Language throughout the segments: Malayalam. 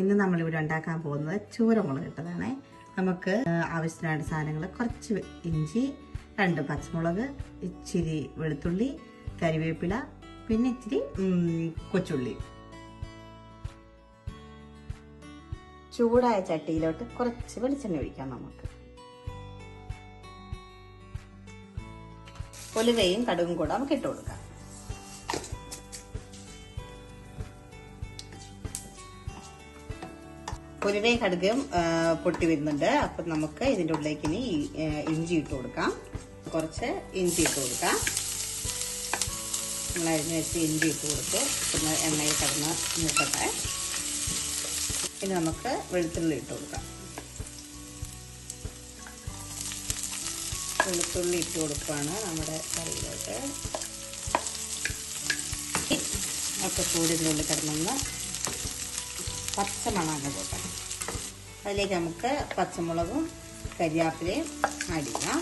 ഇന്ന് നമ്മളിവിടെ ഉണ്ടാക്കാൻ പോകുന്നത് ചൂരമുളക് ഇട്ടതാണ്. നമുക്ക് ആവശ്യത്തിനായിട്ട് സാധനങ്ങൾ കുറച്ച് ഇഞ്ചി രണ്ട് പച്ചമുളക് ഇച്ചിരി വെളുത്തുള്ളി കരിവേപ്പില പിന്നെ ഇച്ചിരി കൊച്ചുള്ളി. ചൂടായ ചട്ടിയിലോട്ട് കുറച്ച് വെളിച്ചെണ്ണ ഒഴിക്കാം നമുക്ക്. ഒലുവയും കടുകും കൂടെ നമുക്ക് ഇട്ട് കൊടുക്കാം. ഉലുവയും കടുകും പൊട്ടി വരുന്നുണ്ട്. അപ്പം നമുക്ക് ഇതിന്റെ ഉള്ളിലേക്ക് ഇനി ഇഞ്ചി ഇട്ട് കൊടുക്കാം. കുറച്ച് ഇഞ്ചി ഇട്ട് കൊടുക്കാം. നമ്മൾ അരിഞ്ഞ് വെച്ച് ഇഞ്ചി ഇട്ട് കൊടുത്തു. പിന്നെ എണ്ണയിൽ കടന്ന് നിൽക്കട്ടെ. ഇനി നമുക്ക് വെളുത്തുള്ളി ഇട്ട് കൊടുക്കാം. വെളുത്തുള്ളി ഇട്ട് കൊടുക്കുകയാണ് നമ്മുടെ കറിയിലോട്ട്. ഒക്കെ കൂടി ഇതിനുള്ളിൽ കിടന്നൊന്ന് പച്ചമണങ്ങ് പോട്ടെ അതിലേക്ക് നമുക്ക് പച്ചമുളകും കരിയാപ്പിലയും ആഡ് ചെയ്യാം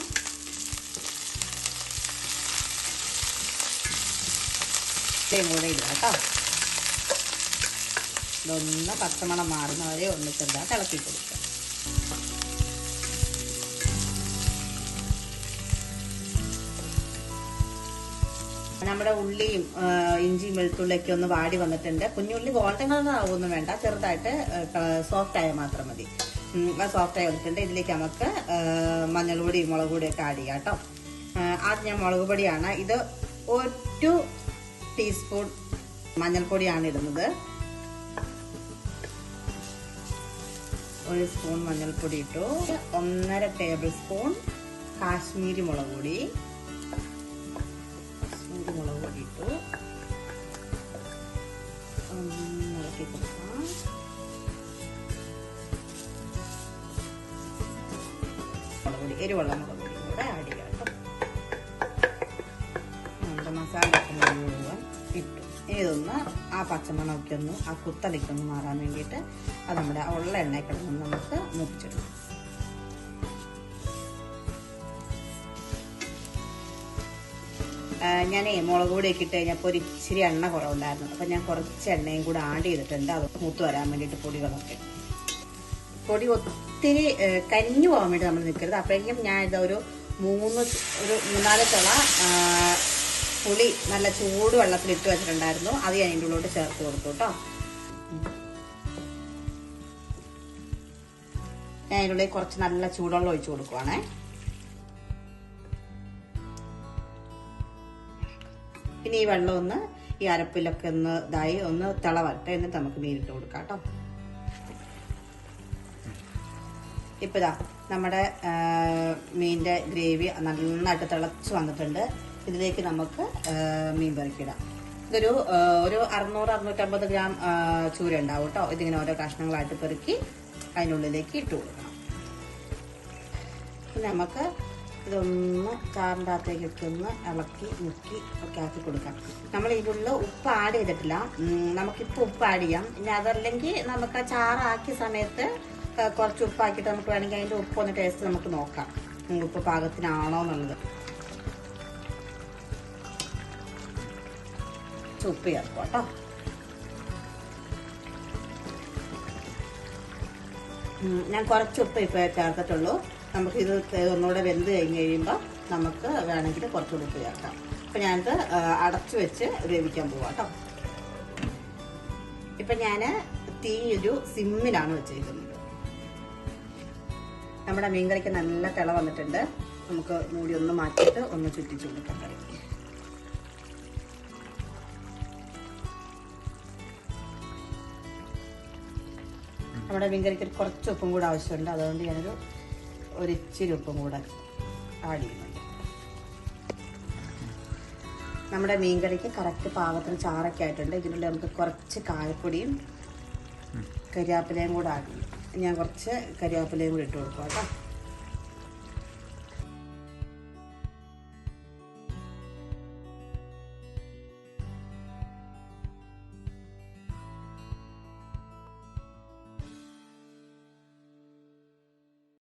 ഇത്രയും കൂടെ ഇടുക കേട്ടോ. ഇതൊന്ന് പച്ചമണം മാറുന്നവരെ ഒന്ന് ചെറുതായിട്ട് ഇളക്കി കൊടുക്കുക. നമ്മുടെ ഉള്ളിയും ഇഞ്ചിയും വെളുത്തുള്ളിയൊക്കെ ഒന്ന് വാടി വന്നിട്ടുണ്ട്. കുഞ്ഞുള്ളി ഗോൾഡൻ കളർ വേണ്ട. ചെറുതായിട്ട് സോഫ്റ്റ് ആയ മാത്രം മതി. സോഫ്റ്റ് ആയി വന്നിട്ടുണ്ട്. ഇതിലേക്ക് നമുക്ക് മഞ്ഞൾപൊടി മുളക് പൊടി മുളക് പൊടിയൊക്കെ ആഡ് ചെയ്യാം കേട്ടോ. ആദ്യം ഞാൻ മുളക് പൊടിയാണ്. ഇത് ഒരു ടീസ്പൂൺ മഞ്ഞൾപ്പൊടിയാണ് ഇടുന്നത്. ഒരു സ്പൂൺ മഞ്ഞൾപ്പൊടി ഇട്ടു. ഒന്നര ടേബിൾ സ്പൂൺ കാശ്മീരി മുളക് പൊടി. മുളക് പൊടി എരിവുള്ള മുളക് പൊടി കൂടെ ആഡ് ചെയ്യാം കേട്ടോ. മസാല ഇട്ടു. ഇതൊന്ന് ആ പച്ചമണമൊക്കെ ഒന്ന് ആ കുത്തലിക്കൊന്ന് മാറാൻ വേണ്ടിയിട്ട് അത് നമ്മുടെ ഉള്ള എണ്ണയിൽ കിടന്ന് നമുക്ക് മുറിച്ചിടും ഞാൻ മുളക് പൊടിയൊക്കെ ഇട്ട് കഴിഞ്ഞപ്പോൾ ഒരു ഇച്ചിരി എണ്ണ കുറവുണ്ടായിരുന്നു. അപ്പം ഞാൻ കുറച്ച് എണ്ണയും കൂടെ ആഡ് ചെയ്തിട്ടുണ്ട്. അത് മൂത്ത് വരാൻ വേണ്ടിയിട്ട് പൊടികളൊക്കെ. പൊടി ഒത്തിരി കരിഞ്ഞു പോകാൻ വേണ്ടി നമ്മൾ നിൽക്കരുത്. അപ്പോഴേക്കും ഞാൻ ഇതൊരു മൂന്ന് ഒരു മൂന്നാൽ തുള പുളി നല്ല ചൂട് വെള്ളത്തിൽ ഇട്ട് വെച്ചിട്ടുണ്ടായിരുന്നു. അത് ഞാൻ അതിന്റെ ഉള്ളിലോട്ട് ചേർത്ത് കൊടുത്തു കേട്ടോ. ഞാൻ അതിന്റെ ഉള്ളിൽ കുറച്ച് നല്ല ചൂടുവെള്ളം ഒഴിച്ചു കൊടുക്കുവാണേ. പിന്നെ ഈ വെള്ളം ഒന്ന് ഈ അരപ്പിലൊക്കെ ഒന്ന് ഇതായി ഒന്ന് തിള വരട്ടെ എന്നിട്ട് നമുക്ക് മീനിട്ട് കൊടുക്കാം കേട്ടോ. ഇപ്പൊ ഇതാ നമ്മുടെ ആ, മീനിന്റെ ഗ്രേവി നന്നായിട്ട് തിളച്ച് വന്നിട്ടുണ്ട്. ഇതിലേക്ക് നമുക്ക് മീൻ പെറുക്കിടാം ഇതൊരു ഒരു അറുന്നൂറ് അറുന്നൂറ്റമ്പത് ഗ്രാം ചൂര ഉണ്ടാവും കേട്ടോ. ഇതിങ്ങനെ ഓരോ കഷ്ണങ്ങളായിട്ട് പെറുക്കി അതിനുള്ളിലേക്ക് ഇട്ട് കൊടുക്കണം. നമുക്ക് ഇതൊന്ന് ചാറിന്റെ അകത്തേക്കൊക്കെ ഒന്ന് ഇളക്കി മുക്കി ഒക്കെ ആക്കി കൊടുക്കാം. നമ്മൾ ഇതിനുള്ള ഉപ്പ് ആഡ് ചെയ്തിട്ടില്ല. നമുക്കിപ്പോൾ ഉപ്പ് ആഡ് ചെയ്യാം. ഇനി അതല്ലെങ്കിൽ നമുക്ക് ആ ചാറാക്കിയ സമയത്ത് കുറച്ച് ഉപ്പാക്കിയിട്ട് നമുക്ക് വേണമെങ്കിൽ അതിന്റെ ഉപ്പ് ഒന്ന് ടേസ്റ്റ് നമുക്ക് നോക്കാം. ഉപ്പ് പാകത്തിനാണോ എന്നുള്ളത്. ഉപ്പ് ചേർക്കും കേട്ടോ ഞാൻ കുറച്ച് ഉപ്പ് ഇപ്പോൾ ചേർത്തിട്ടുള്ളൂ. നമുക്ക് ഇത് ഒന്നുകൂടെ വെന്ത് കഴിഞ്ഞ് കഴിയുമ്പോൾ നമുക്ക് വേണമെങ്കിൽ കുറച്ചുകൂടി ഉപ്പ് ചേർക്കാം. അപ്പം ഞാനിത് അടച്ചു വെച്ച് വേവിക്കാൻ പോവാം കേട്ടോ ഇപ്പം ഞാൻ തീ ഒരു സിമ്മിലാണ് വെച്ചിരിക്കുന്നത്. നമ്മുടെ മീൻകറിക്ക് നല്ല തിള വന്നിട്ടുണ്ട്. നമുക്ക് മൂടി ഒന്ന് മാറ്റിയിട്ട് ഒന്ന് ചുറ്റിച്ചു കൊടുക്കാം കറി. നമ്മുടെ മീൻകറിക്ക് കുറച്ച് ഉപ്പും കൂടെ ആവശ്യമുണ്ട്. അതുകൊണ്ട് ഞാനൊരു ഒരു ഇച്ചിരി ഉപ്പും കൂടെ ആഡ് ചെയ്യുന്നുണ്ട്. നമ്മുടെ മീൻകറിക്ക് കറക്റ്റ് പാകത്തിന് ചാറൊക്കെ ആയിട്ടുണ്ട്. ഇതിനുള്ളിൽ നമുക്ക് കുറച്ച് കായപ്പൊടിയും കരിയാപ്പിലയും കൂടെ ആഡ് ചെയ്യും ഞാൻ കുറച്ച് കരിവേപ്പിലയും കൂടി ഇട്ട് കൊടുക്കാം കേട്ടോ.